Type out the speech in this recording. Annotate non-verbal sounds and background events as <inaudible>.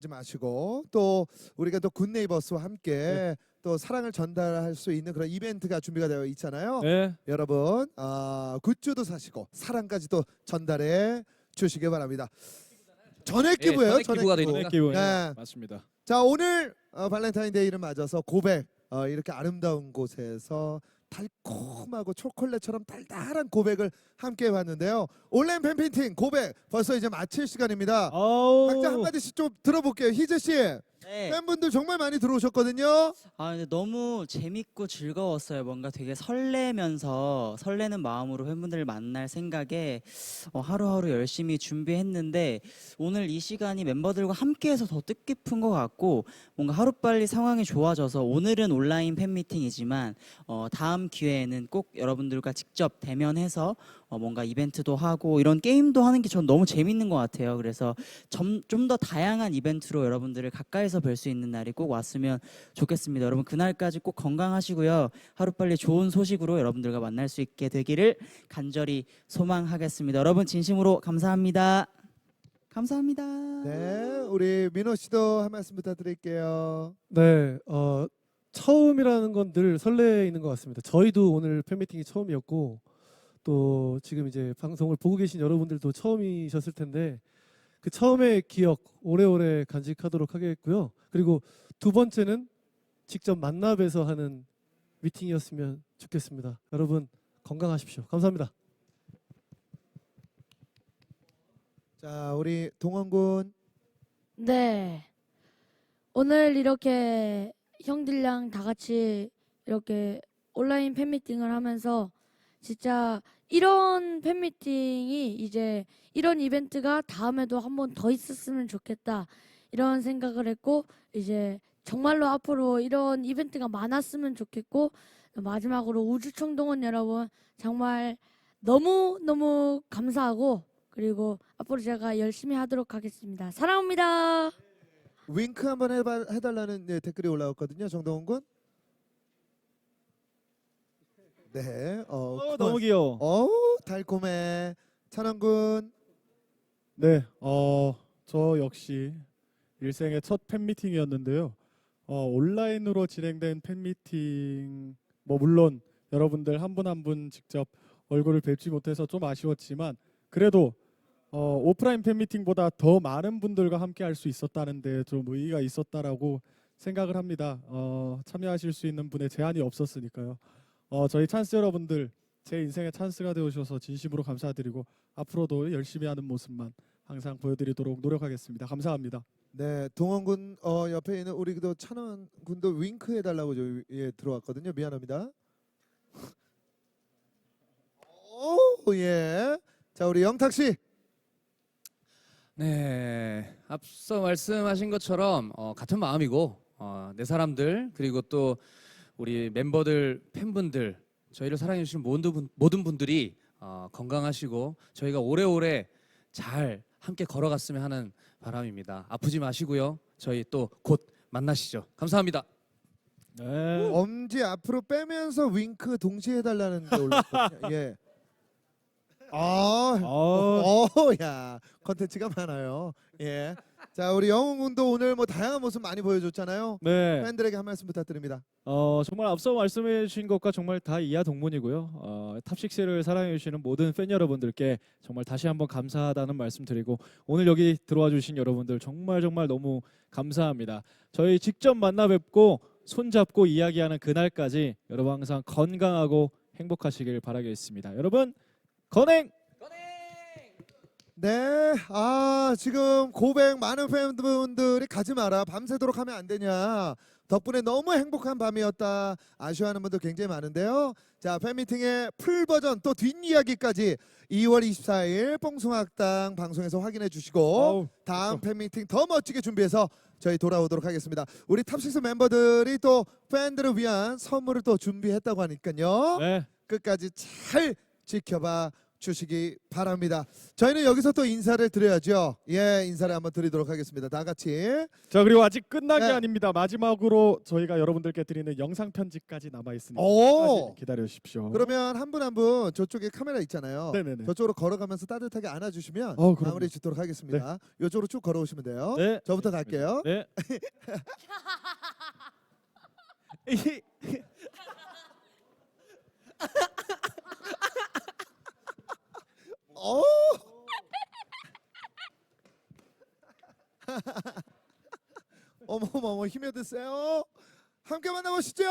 하지 마시고 또 우리가 또 굿네이버스와 함께 네. 또 사랑을 전달할 수 있는 그런 이벤트가 준비가 되어 있잖아요. 네. 여러분 아, 굿즈도 사시고 사랑까지도 전달해 주시기 바랍니다. 전액 예, 기부예요. 전액 기부가 기부. 됩니다. 기부. 네. 맞습니다. 자 오늘 어, 발렌타인데이를 맞아서 고백 어, 이렇게 아름다운 곳에서 달콤하고 초콜릿처럼 달달한 고백을 함께 해봤는데요. 온라인 팬미팅 고백 벌써 이제 마칠 시간입니다. 각자 한 마디씩 좀 들어볼게요. 희재 씨 네. 팬분들 정말 많이 들어오셨거든요. 아 근데 너무 재밌고 즐거웠어요. 뭔가 되게 설레면서 설레는 마음으로 팬분들을 만날 생각에 어, 하루하루 열심히 준비했는데 오늘 이 시간이 멤버들과 함께해서 더 뜻깊은 것 같고 뭔가 하루빨리 상황이 좋아져서 오늘은 온라인 팬미팅이지만 어, 다음 기회에는 꼭 여러분들과 직접 대면해서 어, 뭔가 이벤트도 하고 이런 게임도 하는 게 전 너무 재밌는 것 같아요. 그래서 좀 더 다양한 이벤트로 여러분들을 가까이서 뵐 수 있는 날이 꼭 왔으면 좋겠습니다. 여러분 그날까지 꼭 건강하시고요. 하루빨리 좋은 소식으로 여러분들과 만날 수 있게 되기를 간절히 소망하겠습니다. 여러분 진심으로 감사합니다. 감사합니다. 네, 우리 민호 씨도 한 말씀 부탁드릴게요. 네. 어 처음이라는 건 늘 설레이는 것 같습니다. 저희도 오늘 팬미팅이 처음이었고 또 지금 이제 방송을 보고 계신 여러분들도 처음이셨을 텐데 그 처음의 기억 오래오래 간직하도록 하겠고요. 그리고 두 번째는 직접 만나 뵈서 하는 미팅이었으면 좋겠습니다. 여러분 건강하십시오. 감사합니다. 자, 우리 동원군 네. 오늘 이렇게 형들랑 다 같이 이렇게 온라인 팬미팅을 하면서 진짜 이런 팬미팅이 이제 이런 이벤트가 다음에도 한 번 더 있었으면 좋겠다 이런 생각을 했고 이제 정말로 앞으로 이런 이벤트가 많았으면 좋겠고 마지막으로 우주청동원 여러분 정말 너무 너무 감사하고 그리고 앞으로 제가 열심히 하도록 하겠습니다. 사랑합니다. 윙크 한번 해달라는 네, 댓글이 올라왔거든요. 정동원 군. 네, 어, 어, 너무 귀여워. 어우 달콤해. 찬원 군. 네, 어, 저 역시 일생의 첫 팬미팅이었는데요. 어, 온라인으로 진행된 팬미팅, 뭐 물론 여러분들 한 분 한 분 직접 얼굴을 뵙지 못해서 좀 아쉬웠지만 그래도 어, 오프라인 팬미팅보다 더 많은 분들과 함께 할 수 있었다는데 좀 의의가 있었다라고 생각을 합니다. 어, 참여하실 수 있는 분의 제한이 없었으니까요. 어, 저희 찬스 여러분들 제 인생의 찬스가 되어주셔서 진심으로 감사드리고 앞으로도 열심히 하는 모습만 항상 보여드리도록 노력하겠습니다. 감사합니다. 네, 동원 군 어, 옆에 있는 우리 그 찬원 군도 윙크 해달라고 저 예, 들어왔거든요. 미안합니다. <laughs> 오, 예. 자, 우리 영탁 씨. 네, 앞서 말씀하신 것처럼 어, 같은 마음이고 어, 내 사람들 그리고 또 우리 멤버들 팬분들 저희를 사랑해 주시는 모든 분, 모든 분들이 어, 건강하시고 저희가 오래오래 잘 함께 걸어갔으면 하는 바람입니다. 아프지 마시고요. 저희 또 곧 만나시죠. 감사합니다. 네. 엄지 앞으로 빼면서 윙크 동시에 해달라는 게 올랐거든요. 예. 아, 어, 어, 야, 컨텐츠가 많아요. 예. 자, 우리 영웅 군도 오늘 뭐 다양한 모습 많이 보여줬잖아요. 네. 팬들에게 한 말씀 부탁드립니다. 어 정말 앞서 말씀해 주신 것과 정말 다 이하 동문이고요. 어, 탑식스를 사랑해 주시는 모든 팬 여러분들께 정말 다시 한번 감사하다는 말씀 드리고 오늘 여기 들어와 주신 여러분들 정말 정말 너무 감사합니다. 저희 직접 만나 뵙고 손 잡고 이야기하는 그날까지 여러분 항상 건강하고 행복하시길 바라겠습니다. 여러분 건행 네, 아 지금 고백 많은 팬분들이 가지 마라. 밤새도록 하면 안 되냐. 덕분에 너무 행복한 밤이었다. 아쉬워하는 분들 굉장히 많은데요. 자 팬미팅의 풀 버전 또 뒷이야기까지 2월 24일 뽕숭학당 방송에서 확인해 주시고 어우, 다음 팬미팅 더 멋지게 준비해서 저희 돌아오도록 하겠습니다. 우리 탑식스 멤버들이 또 팬들을 위한 선물을 또 준비했다고 하니까요. 네. 끝까지 잘 지켜봐 주시기 바랍니다. 저희는 여기서 또 인사를 드려야죠. 예, 인사를 한번 드리도록 하겠습니다. 다 같이. 자 그리고 아직 끝난 게 네. 아닙니다. 마지막으로 저희가 여러분들께 드리는 영상 편지까지 남아 있으니까 오. 기다려 주십시오. 그러면 한 분 한 분 저쪽에 카메라 있잖아요. 네네네. 저쪽으로 걸어가면서 따뜻하게 안아주시면 어, 그럼요. 마무리 짓도록 하겠습니다. 이쪽으로 쭉 걸어오시면 돼요. 네. 저부터 갈게요. 네. <laughs> <laughs> 어. 어머 어머 어머 힘에 드세요. 함께 만나보시죠.